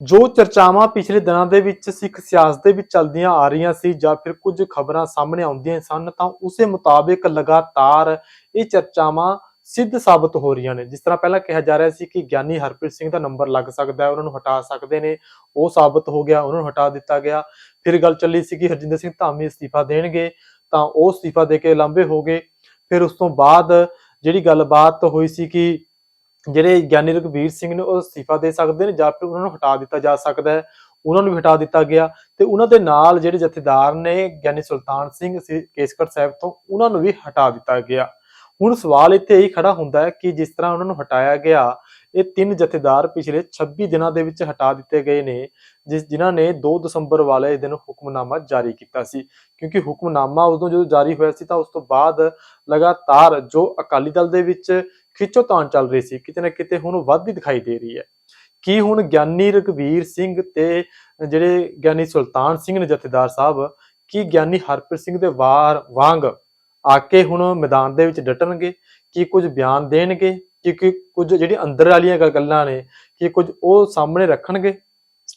ਜੋ ਚਰਚਾਵਾਂ ਪਿਛਲੇ ਦਿਨਾਂ ਦੇ ਵਿੱਚ ਸਿੱਖ ਸਿਆਸਤ ਦੇ ਵਿੱਚ ਚੱਲਦੀਆਂ ਆ ਰਹੀਆਂ ਸੀ ਜਾਂ ਫਿਰ ਕੁਝ ਖਬਰਾਂ ਸਾਹਮਣੇ ਆਉਂਦੀਆਂ ਸਨ, ਤਾਂ ਉਸੇ ਮੁਤਾਬਿਕ ਲਗਾਤਾਰ ਇਹ ਚਰਚਾਵਾਂ ਸਿੱਧ ਸਾਬਤ ਹੋ ਰਹੀਆਂ ਨੇ। ਜਿਸ ਤਰ੍ਹਾਂ ਪਹਿਲਾਂ ਕਿਹਾ ਜਾ ਰਿਹਾ ਸੀ ਕਿ ਗਿਆਨੀ ਹਰਪ੍ਰੀਤ ਸਿੰਘ ਦਾ ਨੰਬਰ ਲੱਗ ਸਕਦਾ ਹੈ, ਉਹਨਾਂ ਨੂੰ ਹਟਾ ਸਕਦੇ ਨੇ, ਉਹ ਸਾਬਤ ਹੋ ਗਿਆ, ਉਹਨਾਂ ਨੂੰ ਹਟਾ ਦਿੱਤਾ ਗਿਆ। ਫਿਰ ਗੱਲ ਚੱਲੀ ਸੀ ਕਿ ਹਰਜਿੰਦਰ ਸਿੰਘ ਧਾਮੀ ਅਸਤੀਫਾ ਦੇਣਗੇ, ਤਾਂ ਉਹ ਅਸਤੀਫਾ ਦੇ ਕੇ ਲੰਬੇ ਹੋ ਗਏ। ਫਿਰ ਉਸ ਤੋਂ ਬਾਅਦ ਜਿਹੜੀ ਗੱਲਬਾਤ ਹੋਈ ਸੀ ਕਿ ਜਿਹੜੇ ਗਿਆਨੀ ਰਘਵੀਰ ਸਿੰਘ ਨੇ ਉਹ ਅਸਤੀਫਾ ਦੇ ਸਕਦੇ ਨੇ ਜਾਂ ਫਿਰ ਉਹਨਾਂ ਨੂੰ ਹਟਾ ਦਿੱਤਾ ਜਾ ਸਕਦਾ ਹੈ, ਉਹਨਾਂ ਨੂੰ ਵੀ ਹਟਾ ਦਿੱਤਾ ਗਿਆ ਤੇ ਉਹਨਾਂ ਦੇ ਨਾਲ ਜਿਹੜੇ ਜਥੇਦਾਰ ਨੇ ਗਿਆਨੀ ਸੁਲਤਾਨ ਸਿੰਘ ਕੇਸਗੜ੍ਹ ਸਾਹਿਬ ਤੋਂ ਉਹਨਾਂ ਨੂੰ ਵੀ ਹਟਾ ਦਿੱਤਾ ਗਿਆ। ਹੁਣ ਸਵਾਲ ਇੱਥੇ ਇਹੀ ਖੜਾ ਹੁੰਦਾ ਹੈ ਕਿ ਜਿਸ ਤਰ੍ਹਾਂ ਉਹਨਾਂ ਨੂੰ ਹਟਾਇਆ ਗਿਆ, ਇਹ ਤਿੰਨ ਜਥੇਦਾਰ ਪਿਛਲੇ 26 ਦਿਨਾਂ ਦੇ ਵਿੱਚ ਹਟਾ ਦਿੱਤੇ ਗਏ ਨੇ, ਜਿਸ ਜਿਨ੍ਹਾਂ ਨੇ 2 ਦਸੰਬਰ ਵਾਲੇ ਦਿਨ ਹੁਕਮਨਾਮਾ ਜਾਰੀ ਕੀਤਾ ਸੀ। ਕਿਉਂਕਿ ਹੁਕਮਨਾਮਾ ਉਦੋਂ ਜਦੋਂ ਜਾਰੀ ਹੋਇਆ ਸੀ ਤਾਂ ਉਸ ਤੋਂ ਬਾਅਦ ਲਗਾਤਾਰ ਜੋ ਅਕਾਲੀ ਦਲ ਦੇ ਵਿੱਚ ਖਿੱਚੋਤਾਣ ਚੱਲ ਰਹੀ ਸੀ, ਕਿਤੇ ਨਾ ਕਿਤੇ ਹੁਣ ਵੱਧਦੀ ਦਿਖਾਈ ਦੇ ਰਹੀ ਹੈ। ਕੀ ਹੁਣ ਗਿਆਨੀ ਰਘਵੀਰ ਸਿੰਘ ਤੇ ਜਿਹੜੇ ਗਿਆਨੀ ਸੁਲਤਾਨ ਸਿੰਘ ਨੇ ਜਥੇਦਾਰ ਸਾਹਿਬ, ਕੀ ਗਿਆਨੀ ਹਰਪ੍ਰੀਤ ਸਿੰਘ ਦੇ ਵਾਰ ਵਾਂਗ ਆ ਕੇ ਹੁਣ ਮੈਦਾਨ ਦੇ ਵਿੱਚ ਡਟਣਗੇ? ਕੀ ਕੁਝ ਬਿਆਨ ਦੇਣਗੇ? ਕਿ ਕਿ, ਕੁਝ ਜਿਹੜੀ ਅੰਦਰ ਵਾਲੀਆਂ ਗੱਲਾਂ ਨੇ, ਕਿ ਕੁਝ ਉਹ ਸਾਹਮਣੇ ਰੱਖਣਗੇ?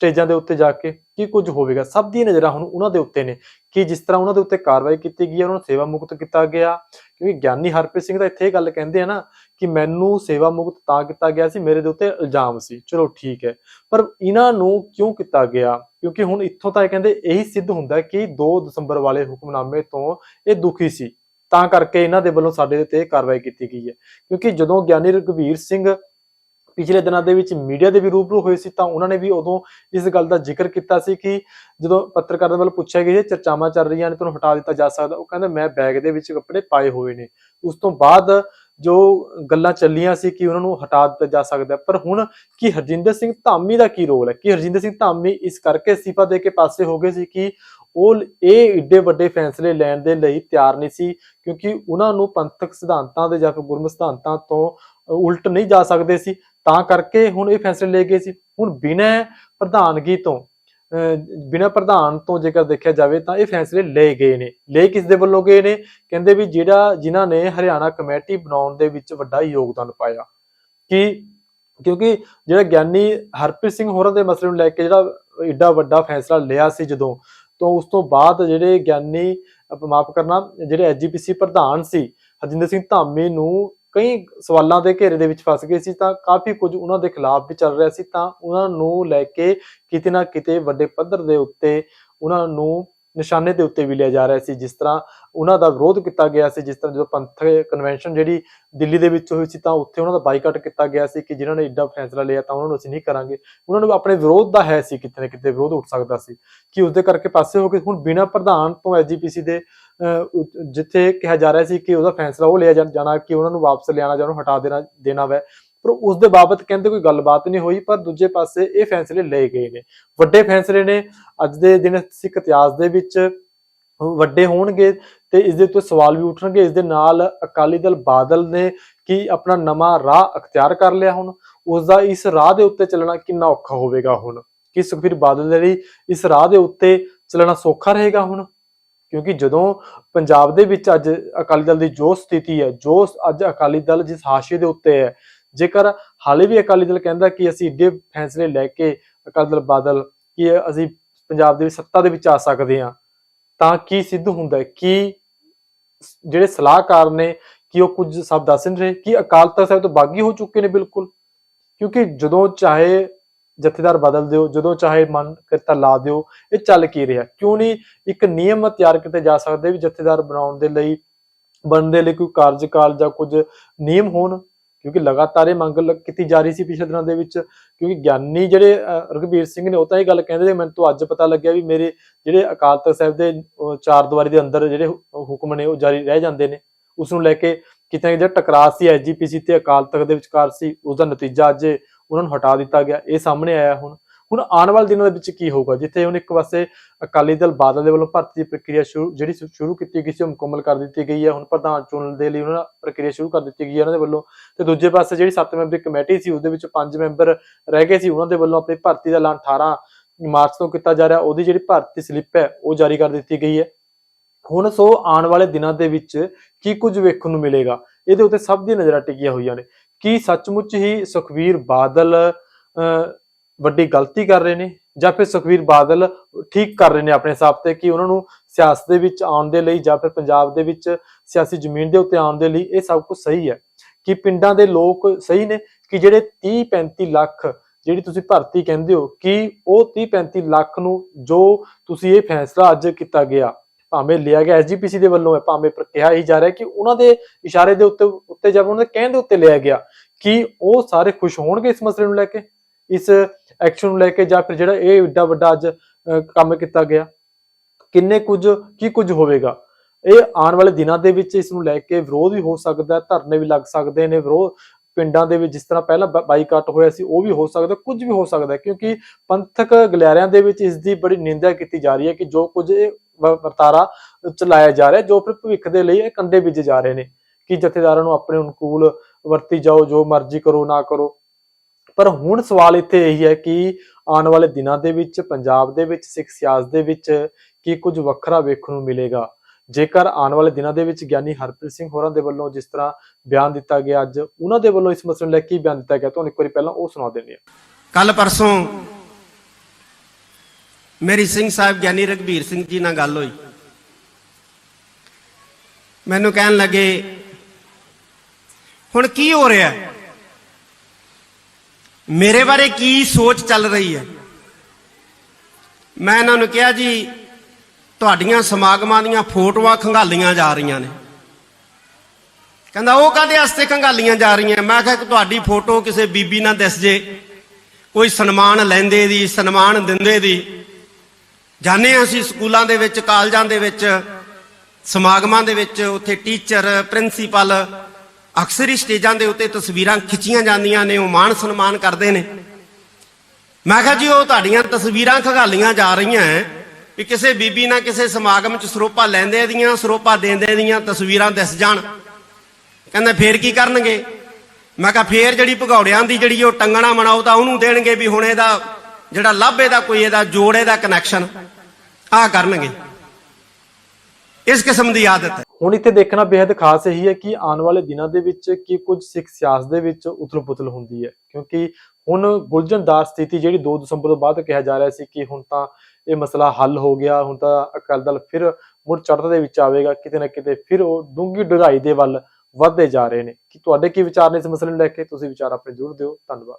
ਸਟੇਜਾਂ ਦੇ ਉੱਤੇ ਜਾ ਕੇ ਕੀ ਕੁਝ ਹੋਵੇਗਾ? ਸਭ ਦੀਆਂ ਨਜ਼ਰਾਂ ਹੁਣ ਉਹਨਾਂ ਦੇ ਉੱਤੇ ਨੇ ਕਿ ਜਿਸ ਤਰ੍ਹਾਂ ਉਹਨਾਂ ਦੇ ਉੱਤੇ ਕਾਰਵਾਈ ਕੀਤੀ ਗਈ ਹੈ, ਉਹਨਾਂ ਨੂੰ ਸੇਵਾ ਮੁਕਤ ਕੀਤਾ ਗਿਆ। ਕਿਉਂਕਿ ਗਿਆਨੀ ਹਰਪ੍ਰੀਤ ਸਿੰਘ ਤਾਂ ਇੱਥੇ ਇਹ ਗੱਲ ਕਹਿੰਦੇ ਆ ਨਾ ਕਿ ਮੈਨੂੰ ਸੇਵਾ ਮੁਕਤ ਤਾਂ ਕੀਤਾ ਗਿਆ ਸੀ, ਮੇਰੇ ਦੇ ਉੱਤੇ ਇਲਜ਼ਾਮ ਸੀ। ਚਲੋ ਠੀਕ ਹੈ। ਪਰ ਇਹਨਾਂ ਨੂੰ ਕਿਉਂ ਕੀਤਾ ਗਿਆ? ਕਿਉਂਕਿ ਹੁਣ ਇੱਥੋਂ ਤਾਂ ਇਹ ਕਹਿੰਦੇ ਇਹੀ ਸਿੱਧ ਹੁੰਦਾ ਕਿ 2 ਦਸੰਬਰ ਵਾਲੇ ਹੁਕਮਨਾਮੇ ਤੋਂ ਇਹ ਦੁਖੀ ਸੀ। ਤਾਂ ਕਰਕੇ ਇਹਨਾਂ ਦੇ ਵੱਲੋਂ ਸਾਡੇ ਤੇ ਕਾਰਵਾਈ ਕੀਤੀ ਗਈ ਹੈ। ਕਿਉਂਕਿ ਜਦੋਂ ਗਿਆਨੀ ਰਘਵੀਰ ਸਿੰਘ ਪਿਛਲੇ ਦਿਨਾਂ ਦੇ ਵਿੱਚ ਮੀਡੀਆ ਦੇ ਵੀ ਰੂਬਰੂ ਹੋਏ ਸੀ, ਤਾਂ ਉਹਨਾਂ ਨੇ ਵੀ ਉਦੋਂ ਇਸ ਗੱਲ ਦਾ ਜ਼ਿਕਰ ਕੀਤਾ ਸੀ ਕਿ ਜਦੋਂ ਪੱਤਰਕਾਰਾਂ ਵੱਲੋਂ ਪੁੱਛਿਆ ਗਿਆ, ਇਹ ਚਰਚਾਵਾਂ ਚੱਲ ਰਹੀਆਂ ਨੇ, ਤੁਹਾਨੂੰ ਹਟਾ ਦਿੱਤਾ ਜਾ ਸਕਦਾ। ਉਹ ਕਹਿੰਦਾ, ਮੈਂ ਬੈਗ ਦੇ ਵਿੱਚ ਕੱਪੜੇ ਪਾਏ ਹੋਏ ਨੇ। ਉਸ ਤੋਂ ਬਾਅਦ ਜੋ ਗੱਲਾਂ ਚੱਲੀਆਂ ਸੀ ਕਿ ਉਹਨਾਂ ਨੂੰ ਹਟਾ ਦਿੱਤਾ ਜਾ ਸਕਦਾ। ਪਰ ਹੁਣ ਕਿ ਹਰਜਿੰਦਰ ਸਿੰਘ ਧਾਮੀ ਦਾ ਕੀ ਰੋਲ ਹੈ? ਕਿ ਹਰਜਿੰਦਰ ਸਿੰਘ ਧਾਮੀ ਇਸ ਕਰਕੇ ਅਸਤੀਫਾ ਦੇ ਕੇ ਪਾਸੇ ਹੋ ਗਏ ਸੀ ਕਿ ਉਹ ਇਹ ਏਡੇ ਵੱਡੇ ਫੈਸਲੇ ਲੈਣ ਦੇ ਲਈ ਤਿਆਰ ਨਹੀਂ ਸੀ, ਕਿਉਂਕਿ ਉਹਨਾਂ ਨੂੰ ਪੰਥਕ ਸਿਧਾਂਤਾਂ ਦੇ ਜਾਂ ਫਿਰ ਗੁਰਮਤਿ ਸਿਧਾਂਤਾਂ ਤੋਂ ਉਲਟ ਨਹੀਂ ਜਾ ਸਕਦੇ ਸੀ, ਤਾਂ ਕਰਕੇ ਹੁਣ ਇਹ ਫੈਸਲੇ ਲਏ ਗਏ ਸੀ। ਹੁਣ ਬਿਨਾਂ ਪ੍ਰਧਾਨਗੀ ਤੋਂ ਬਿਨਾਂ ਪ੍ਰਧਾਨ ਤੋਂ ਜੇਕਰ ਦੇਖਿਆ ਜਾਵੇ ਤਾਂ ਇਹ ਫੈਸਲੇ ਲਏ ਗਏ ਨੇ। ਲਏ ਕਿਸ ਦੇ ਵੱਲੋਂ ਗਏ ਨੇ? ਕਹਿੰਦੇ ਵੀ ਜਿਹੜਾ ਜਿਨ੍ਹਾਂ ਨੇ ਹਰਿਆਣਾ ਕਮੇਟੀ ਬਣਾਉਣ ਦੇ ਵਿੱਚ ਵੱਡਾ ਯੋਗਦਾਨ ਪਾਇਆ, ਕਿ ਕਿਉਂਕਿ ਜਿਹੜਾ ਗਿਆਨੀ ਹਰਪ੍ਰੀਤ ਸਿੰਘ ਹੋਰਾਂ ਦੇ ਮਸਲੇ ਨੂੰ ਲੈ ਕੇ ਜਿਹੜਾ ਏਡਾ ਵੱਡਾ ਫੈਸਲਾ ਲਿਆ ਸੀ ਜਦੋਂ ਤਾਂ ਉਸ ਤੋਂ ਬਾਅਦ ਜਿਹੜੇ ਗਿਆਨੀ ਮਾਫ ਕਰਨਾ, ਜਿਹੜੇ ਐਜੀਪੀਸੀ ਪ੍ਰਧਾਨ ਸੀ, ਹਰਜਿੰਦਰ ਸਿੰਘ ਧਾਮੀ ਨੂੰ ਕਈ ਸਵਾਲਾਂ ਦੇ ਘੇਰੇ ਦੇ ਵਿੱਚ ਫਸ ਗਏ ਸੀ ਤਾਂ ਕਾਫੀ ਕੁਝ ਉਹਨਾਂ ਦੇ ਖਿਲਾਫ ਵੀ ਚੱਲ ਰਿਹਾ ਸੀ ਤਾਂ ਉਹਨਾਂ ਨੂੰ ਲੈ ਕੇ ਕਿਤੇ ਨਾ ਕਿਤੇ ਵੱਡੇ ਪੱਧਰ ਦੇ ਉੱਤੇ ਉਹਨਾਂ ਨੂੰ ਨਿਸ਼ਾਨੇ ਦੇ ਉੱਤੇ ਵੀ ਲਿਆ ਜਾ ਰਿਹਾ ਸੀ ਜਿਸ ਤਰ੍ਹਾਂ ਉਹਨਾਂ ਦਾ ਵਿਰੋਧ ਕੀਤਾ ਗਿਆ ਸੀ ਜਿਸ ਤਰ੍ਹਾਂ ਜਦੋਂ ਪੰਥਕ ਕਨਵੈਨਸ਼ਨ ਜਿਹੜੀ ਦਿੱਲੀ ਦੇ ਵਿੱਚ ਹੋਈ ਸੀ ਤਾਂ ਉੱਥੇ ਉਹਨਾਂ ਦਾ ਬਾਈਕਾਟ ਕੀਤਾ ਗਿਆ ਸੀ ਕਿ ਜਿਨ੍ਹਾਂ ਨੇ ਏਡਾ ਫੈਸਲਾ ਲਿਆ ਤਾਂ ਉਹਨਾਂ ਨੂੰ ਅਸੀਂ ਨਹੀਂ ਕਰਾਂਗੇ। ਉਹਨਾਂ ਨੂੰ ਆਪਣੇ ਵਿਰੋਧ ਦਾ ਹੈ ਸੀ ਕਿਤੇ ਨਾ ਕਿਤੇ ਵਿਰੋਧ ਉੱਠ ਸਕਦਾ ਸੀ। ਕਿ ਉਸਦੇ ਕਰਕੇ ਪਾਸੇ ਹੋ ਕੇ ਹੁਣ ਬਿਨਾਂ ਪ੍ਰਧਾਨ ਤੋਂ ਐਜੀਪੀਸੀ ਦੇ ਅਹ, ਜਿੱਥੇ ਕਿਹਾ ਜਾ ਰਿਹਾ ਸੀ ਕਿ ਉਹਦਾ ਫੈਸਲਾ ਉਹ ਲਿਆ ਜਾਣਾ ਕਿ ਉਹਨਾਂ ਨੂੰ ਵਾਪਸ ਲਿਆਣਾ ਜਾਂ ਉਹਨੂੰ ਹਟਾ ਦੇਣਾ ਦੇਣਾ ਵੈ। ਪਰ ਉਸ ਦੇ ਬਾਬਤ ਕਹਿੰਦੇ ਕੋਈ ਗੱਲਬਾਤ ਨਹੀਂ ਹੋਈ, ਪਰ ਦੂਜੇ ਪਾਸੇ ਇਹ ਫੈਸਲੇ ਲਏ ਗਏ ਨੇ। ਵੱਡੇ ਫੈਸਲੇ ਨੇ। ਅੱਜ ਦੇ ਦਿਨ ਸਿੱਖ ਇਤਿਹਾਸ ਦੇ ਵਿੱਚ ਵੱਡੇ ਹੋਣਗੇ ਤੇ ਇਸ ਦੇ ਉੱਤੇ ਸਵਾਲ ਵੀ ਉੱਠਣਗੇ। ਇਸ ਦੇ ਨਾਲ ਅਕਾਲੀ ਦਲ ਬਾਦਲ ਨੇ ਕੀ ਆਪਣਾ ਨਵਾਂ ਰਾਹ ਅਖਤਿਆਰ ਕਰ ਲਿਆ ਹੁਣ? ਉਸ ਦਾ ਇਸ ਰਾਹ ਦੇ ਉੱਤੇ ਚੱਲਣਾ ਕਿੰਨਾ ਔਖਾ ਹੋਵੇਗਾ ਹੁਣ? ਕਿ ਸੁਖਬੀਰ ਬਾਦਲ ਦੇ ਲਈ ਇਸ ਰਾਹ ਦੇ ਉੱਤੇ ਚੱਲਣਾ ਸੌਖਾ ਰਹੇਗਾ ਹੁਣ? ਕਿਉਂਕਿ ਜਦੋਂ ਪੰਜਾਬ ਦੇ ਵਿੱਚ ਅੱਜ ਅਕਾਲੀ ਦਲ ਦੀ ਜੋ ਸਥਿਤੀ ਹੈ ਜੋ ਅੱਜ ਅਕਾਲੀ ਦਲ ਜਿਸ ਹਾਸ਼ੀਏ ਦੇ ਉੱਤੇ ਹੈ ਜੇਕਰ ਹਾਲੇ ਵੀ ਅਕਾਲੀ ਦਲ ਕਹਿੰਦਾ ਕਿ ਅਸੀਂ ਏਡੇ ਫੈਸਲੇ ਲੈ ਕੇ ਅਕਾਲੀ ਦਲ ਬਾਦਲ, ਕਿ ਅਸੀਂ ਪੰਜਾਬ ਦੇ ਵਿੱਚ ਸੱਤਾ ਦੇ ਵਿੱਚ ਆ ਸਕਦੇ ਹਾਂ, ਤਾਂ ਕੀ ਸਿੱਧ ਹੁੰਦਾ ਹੈ? ਕਿ ਜਿਹੜੇ ਸਲਾਹਕਾਰ ਨੇ, ਕਿ ਉਹ ਕੁਝ ਸਭ ਦੱਸ ਨਹੀਂ ਰਹੇ? ਕਿ ਅਕਾਲ ਤਖਤ ਸਾਹਿਬ ਤੋਂ ਬਾਗੀ ਹੋ ਚੁੱਕੇ ਨੇ ਬਿਲਕੁਲ? ਕਿਉਂਕਿ ਜਦੋਂ ਚਾਹੇ ਜਥੇਦਾਰ ਬਦਲ ਦਿਓ, ਜਦੋਂ ਚਾਹੇ ਮਨ ਕਰਤਾ ਲਾ ਦਿਓ, ਇਹ ਚੱਲ ਕੀ ਰਿਹਾ? ਕਿਉਂ ਨਹੀਂ ਇੱਕ ਨਿਯਮ ਤਿਆਰ ਕੀਤੇ ਜਾ ਸਕਦੇ ਵੀ ਜਥੇਦਾਰ ਬਣਾਉਣ ਦੇ ਲਈ, ਬਣਨ ਦੇ ਲਈ ਕੋਈ ਕਾਰਜਕਾਲ ਜਾਂ ਕੁਝ ਨਿਯਮ ਹੋਣ? ਕਿਉਂਕਿ ਲਗਾਤਾਰ ਇਹ ਮੰਗ ਲ- ਕੀਤੀ ਜਾ ਰਹੀ ਸੀ ਪਿਛਲੇ ਦਿਨਾਂ ਦੇ ਵਿੱਚ ਕਿਉਂਕਿ ਗਿਆਨੀ ਜਿਹੜੇ ਰਘਬੀਰ ਸਿੰਘ ਨੇ ਉਹ ਤਾਂ ਇਹ ਗੱਲ ਕਹਿੰਦੇ ਨੇ ਮੈਨੂੰ ਤਾਂ ਅੱਜ ਪਤਾ ਲੱਗਿਆ ਵੀ ਮੇਰੇ ਜਿਹੜੇ ਅਕਾਲ ਤਖਤ ਸਾਹਿਬ ਦੇ ਅਹ, ਚਾਰ ਦੀਵਾਰੀ ਦੇ ਅੰਦਰ ਜਿਹੜੇ ਹੁਕਮ ਨੇ ਉਹ ਜਾਰੀ ਰਹਿ ਜਾਂਦੇ ਨੇ। ਉਸ ਨੂੰ ਲੈ ਕੇ ਕਿਤੇ ਨਾ ਕਿਤੇ ਟਕਰਾਅ ਸੀ ਐਜੀਪੀਸੀ ਤੇ ਅਕਾਲ ਤਖਤ ਦੇ ਵਿਚਕਾਰ ਸੀ ਉਸ ਦਾ ਨਤੀਜਾ ਅੱਜ ਉਹਨਾਂ ਨੂੰ ਹਟਾ ਦਿੱਤਾ ਗਿਆ। ਇਹ ਸਾਹਮਣੇ ਆਇਆ ਹੁਣ। ਹੁਣ ਆਉਣ ਵਾਲੇ ਦਿਨਾਂ ਦੇ ਵਿੱਚ ਕੀ ਹੋਊਗਾ? ਜਿੱਥੇ ਹੁਣ ਇੱਕ ਪਾਸੇ ਅਕਾਲੀ ਦਲ ਬਾਦਲ ਦੇ ਵੱਲੋਂ ਭਰਤੀ ਦੀ ਪ੍ਰਕਿਰਿਆ ਸ਼ੁਰੂ ਜਿਹੜੀ ਸ਼ੁਰੂ ਕੀਤੀ ਗਈ ਸੀ ਉਹ ਮੁਕੰਮਲ ਕਰ ਦਿੱਤੀ ਗਈ ਹੈ। ਹੁਣ ਪ੍ਰਧਾਨ ਚੁਣਨ ਦੇ ਲਈ ਉਹਨਾਂ ਦਾ ਪ੍ਰਕਿਰਿਆ ਸ਼ੁਰੂ ਕਰ ਦਿੱਤੀ ਗਈ ਹੈ ਉਹਨਾਂ ਦੇ ਵੱਲੋਂ। ਤੇ ਦੂਜੇ ਪਾਸੇ ਜਿਹੜੀ 7 ਮੈਂਬਰੀ ਕਮੇਟੀ ਸੀ ਉਹਦੇ ਵਿੱਚ 5 ਮੈਂਬਰ ਰਹਿ ਗਏ ਸੀ। ਉਹਨਾਂ ਦੇ ਵੱਲੋਂ ਆਪਣੀ ਭਰਤੀ ਦਾ ਐਲਾਨ 18 ਮਾਰਚ ਤੋਂ ਕੀਤਾ ਜਾ ਰਿਹਾ। ਉਹਦੀ ਜਿਹੜੀ ਭਰਤੀ ਸਲਿੱਪ ਹੈ ਉਹ ਜਾਰੀ ਕਰ ਦਿੱਤੀ ਗਈ ਹੈ। ਹੁਣ ਸੋ ਆਉਣ ਵਾਲੇ ਦਿਨਾਂ ਦੇ ਵਿੱਚ ਕੀ ਕੁਝ ਵੇਖਣ ਨੂੰ ਮਿਲੇਗਾ? ਇਹਦੇ ਉੱਤੇ ਸਭ ਦੀ ਨਜ਼ਰਾਂ ਟਿਕੀਆਂ ਹੋਈਆਂ ਨੇ। ਕੀ ਸੱਚਮੁੱਚ ਹੀ ਸੁਖਵੀਰ ਬਾਦਲ ਅਹ, ਵੱਡੀ ਗਲਤੀ ਕਰ ਰਹੇ ਨੇ ਜਾਂ ਫਿਰ ਸੁਖਵੀਰ ਬਾਦਲ ਠੀਕ ਕਰ ਰਹੇ ਨੇ ਆਪਣੇ ਹਿਸਾਬ ਤੇ ਕਿ ਉਹਨਾਂ ਨੂੰ ਸਿਆਸਤ ਦੇ ਵਿੱਚ ਆਉਣ ਦੇ ਲਈ ਜਾਂ ਫਿਰ ਪੰਜਾਬ ਦੇ ਵਿੱਚ ਸਿਆਸੀ ਜ਼ਮੀਨ ਦੇ ਉੱਤੇ ਆਉਣ ਦੇ ਲਈ ਇਹ ਸਭ ਕੁਝ ਸਹੀ ਹੈ। ਕਿ ਪਿੰਡਾਂ ਦੇ ਲੋਕ ਸਹੀ ਨੇ ਕਿ ਜਿਹੜੇ 30 35 ਲੱਖ ਜਿਹੜੀ ਤੁਸੀਂ ਭਰਤੀ ਕਹਿੰਦੇ ਹੋ ਕਿ ਉਹ 30 35 ਲੱਖ ਨੂੰ ਜੋ ਤੁਸੀਂ ਇਹ ਫੈਸਲਾ ਅੱਜ ਕੀਤਾ ਗਿਆ, ਭਾਵੇਂ ਲਿਆ ਗਿਆ ਐਸਜੀਪੀਸੀ ਦੇ ਵੱਲੋਂ ਹੈ, ਭਾਵੇਂ ਪਰ ਕਿਹਾ ਹੀ ਜਾ ਰਿਹਾ ਕਿ ਉਹਨਾਂ ਦੇ ਇਸ਼ਾਰੇ ਦੇ ਉੱਤੇ ਉੱਤੇ ਜਾਂ ਉਹਨਾਂ ਦੇ ਕਹਿਣ ਦੇ ਉੱਤੇ ਲਿਆ ਗਿਆ ਕਿ ਉਹ ਸਾਰੇ ਖੁਸ਼ ਹੋਣਗੇ ਇਸ ਮਸਲੇ ਨੂੰ ਲੈ ਕੇ, ਇਸ ਐਕਸ਼ਨ ਨੂੰ ਲੈ ਕੇ ਜਾਂ ਫਿਰ ਜਿਹੜਾ ਇਹ ਏਡਾ ਵੱਡਾ ਅੱਜ ਕੰਮ ਕੀਤਾ ਗਿਆ। ਕਿੰਨੇ ਕੁਝ, ਕੀ ਕੁਝ ਹੋਵੇਗਾ? ਇਹ ਆਉਣ ਵਾਲੇ ਦਿਨਾਂ ਦੇ ਵਿੱਚ ਇਸ ਨੂੰ ਲੈ ਕੇ ਵਿਰੋਧ ਵੀ ਹੋ ਸਕਦਾ ਹੈ, ਧਰਨੇ ਵੀ ਲੱਗ ਸਕਦੇ ਨੇ, ਵਿਰੋਧ ਪਿੰਡਾਂ ਦੇ ਵਿੱਚ ਜਿਸ ਤਰ੍ਹਾਂ ਪਹਿਲਾਂ ਬਾਈਕਾਟ ਹੋਇਆ ਸੀ, ਉਹ ਵੀ ਹੋ ਸਕਦਾ, ਕੁਝ ਵੀ ਹੋ ਸਕਦਾ ਕਿਉਂਕਿ ਪੰਥਕ ਗਲਿਆਰਿਆਂ ਦੇ ਵਿੱਚ ਇਸ ਦੀ ਬੜੀ ਨਿੰਦਾ ਕੀਤੀ ਜਾ ਰਹੀ ਹੈ ਕਿ ਜੋ ਕੁਝ ਇਹ ਵਰਤਾਰਾ ਚਲਾਇਆ ਜਾ ਰਿਹਾ, ਜੋ ਫਿਰ ਭਵਿੱਖ ਦੇ ਲਈ ਇਹ ਕੰਡੇ ਬੀਜੇ ਜਾ ਰਹੇ ਨੇ। ਕਿ ਜਥੇਦਾਰਾਂ ਨੂੰ ਆਪਣੇ ਅਨੁਕੂਲ ਵਰਤੀ ਜਾਓ, ਜੋ ਮਰਜ਼ੀ ਕਰੋ, ਨਾ ਕਰੋ। ਪਰ ਹੁਣ ਸਵਾਲ ਇੱਥੇ ਇਹੀ ਹੈ ਕਿ ਆਉਣ ਵਾਲੇ ਦਿਨਾਂ ਦੇ ਵਿੱਚ, ਪੰਜਾਬ ਦੇ ਵਿੱਚ, ਸਿੱਖ ਸਿਆਸਤ ਦੇ ਵਿੱਚ ਕੀ ਕੁਝ ਵੱਖਰਾ ਵੇਖਣ ਨੂੰ ਮਿਲੇਗਾ? ਜੇਕਰ ਆਉਣ ਵਾਲੇ ਦਿਨਾਂ ਦੇ ਵਿੱਚ ਗਿਆਨੀ ਹਰਪ੍ਰੀਤ ਸਿੰਘ ਹੋਰਾਂ ਦੇ ਵੱਲੋਂ ਜਿਸ ਤਰ੍ਹਾਂ ਬਿਆਨ ਦਿੱਤਾ ਗਿਆ ਅੱਜ, ਉਹਨਾਂ ਦੇ ਵੱਲੋਂ ਇਸ ਮਸਲੇ ਨੂੰ ਲੈ ਕੇ ਕੀ ਬਿਆਨ ਦਿੱਤਾ ਗਿਆ? ਤੁਹਾਨੂੰ ਇੱਕ ਵਾਰੀ ਪਹਿਲਾਂ ਉਹ ਸੁਣਾ ਦਿੰਦੇ ਹਾਂ। ਕੱਲ ਪਰਸੋਂ ਮੇਰੀ ਸਿੰਘ ਸਾਹਿਬ ਗਿਆਨੀ ਰਘਬੀਰ ਸਿੰਘ ਜੀ ਨਾਲ ਗੱਲ ਹੋਈ। ਮੈਨੂੰ ਕਹਿਣ ਲੱਗੇ, ਹੁਣ ਕੀ ਹੋ ਰਿਹਾ? ਹੈ? ਮੇਰੇ ਬਾਰੇ ਕੀ ਸੋਚ ਚੱਲ ਰਹੀ ਹੈ? ਮੈਂ ਇਹਨਾਂ ਨੂੰ ਕਿਹਾ ਜੀ, ਤੁਹਾਡੀਆਂ ਸਮਾਗਮਾਂ ਦੀਆਂ ਫੋਟੋਆਂ ਖੰਗਾਲੀਆਂ ਜਾ ਰਹੀਆਂ ਨੇ। ਕਹਿੰਦਾ, ਉਹ ਕਾਹਦੇ ਵਾਸਤੇ ਖੰਗਾਲੀਆਂ ਜਾ ਰਹੀਆਂ? ਮੈਂ ਕਿਹਾ ਕਿ ਤੁਹਾਡੀ ਫੋਟੋ ਕਿਸੇ ਬੀਬੀ ਨਾਲ ਦਿਸ ਜੇ। ਕੋਈ ਸਨਮਾਨ ਲੈਂਦੇ ਦੀ, ਸਨਮਾਨ ਦਿੰਦੇ ਦੀ। ਜਾਣੇ ਹਾਂ ਅਸੀਂ ਸਕੂਲਾਂ ਦੇ ਵਿੱਚ, ਕਾਲਜਾਂ ਦੇ ਵਿੱਚ, ਸਮਾਗਮਾਂ ਦੇ ਵਿੱਚ, ਉੱਥੇ ਟੀਚਰ, ਪ੍ਰਿੰਸੀਪਲ ਅਕਸਰ ਹੀ ਸਟੇਜਾਂ ਦੇ ਉੱਤੇ ਤਸਵੀਰਾਂ ਖਿੱਚੀਆਂ ਜਾਂਦੀਆਂ ਨੇ, ਉਹ ਮਾਣ ਸਨਮਾਨ ਕਰਦੇ ਨੇ। ਮੈਂ ਕਿਹਾ ਜੀ, ਉਹ ਤੁਹਾਡੀਆਂ ਤਸਵੀਰਾਂ ਖਗਾਲੀਆਂ ਜਾ ਰਹੀਆਂ ਹੈ ਵੀ ਕਿਸੇ ਬੀਬੀ ਨਾਲ ਕਿਸੇ ਸਮਾਗਮ 'ਚ ਸਰੋਪਾ ਲੈਂਦੇ ਦੀਆਂ, ਸਰੋਪਾ ਦੇਂਦੇ ਦੀਆਂ ਤਸਵੀਰਾਂ ਦਿਸ ਜਾਣ। ਕਹਿੰਦਾ ਫੇਰ ਕੀ ਕਰਨਗੇ? ਮੈਂ ਕਿਹਾ ਫੇਰ ਜਿਹੜੀ ਭਗੌੜਿਆਂ ਦੀ ਜਿਹੜੀ ਉਹ ਟੰਗਣਾ ਮਨਾਓ ਤਾਂ ਉਹਨੂੰ ਦੇਣਗੇ ਵੀ ਹੁਣ ਇਹਦਾ ਜਿਹੜਾ ਲੱਭ ਦਾ ਕੋਈ ਇਹਦਾ ਜੋੜੇ ਦਾ ਕਨੈਕਸ਼ਨ ਆਹ ਕਰਨਗੇ। ਇਸ ਕਿਸਮ ਦੀ ਆਦਤ ਹੈ। ਹੁਣ ਇੱਥੇ ਦੇਖਣਾ ਬੇहद ਖਾਸ ਇਹੀ ਹੈ ਕਿ ਆਉਣ ਵਾਲੇ ਦਿਨਾਂ ਦੇ ਵਿੱਚ ਕੀ ਕੁਝ ਸਿੱਖ ਸਿਆਸਤ ਦੇ ਵਿੱਚ ਉਥਲ-ਪੁਥਲ ਹੁੰਦੀ ਹੈ। ਕਿਉਂਕਿ ਹੁਣ ਗੁਲਜਨਦਾਰ ਸਥਿਤੀ ਜਿਹੜੀ 2 ਦਸੰਬਰ ਤੋਂ ਬਾਅਦ ਕਿਹਾ ਜਾ ਰਿਹਾ ਸੀ ਕਿ ਹੁਣ ਤਾਂ ਇਹ ਮਸਲਾ ਹੱਲ ਹੋ ਗਿਆ, ਹੁਣ ਤਾਂ ਅਕਾਲੀ ਦਲ ਫਿਰ ਮੁੜ ਚੜ੍ਹਤ ਦੇ ਵਿੱਚ ਆਵੇਗਾ, ਕਿਤੇ ਨਾ ਕਿਤੇ ਫਿਰ ਉਹ ਡੂੰਗੀ ਡੁਗਾਈ ਦੇ ਵੱਲ ਵੱਧਦੇ ਜਾ ਰਹੇ ਨੇ। ਕਿ ਤੁਹਾਡੇ ਕੀ ਵਿਚਾਰ ਨੇ ਇਸ ਮਸਲੇ ਨੂੰ ਲੈ ਕੇ? ਤੁਸੀਂ ਵਿਚਾਰ ਆਪਣੇ ਜ਼ਰੂਰ ਦਿਓ। ਧੰਨਵਾਦ।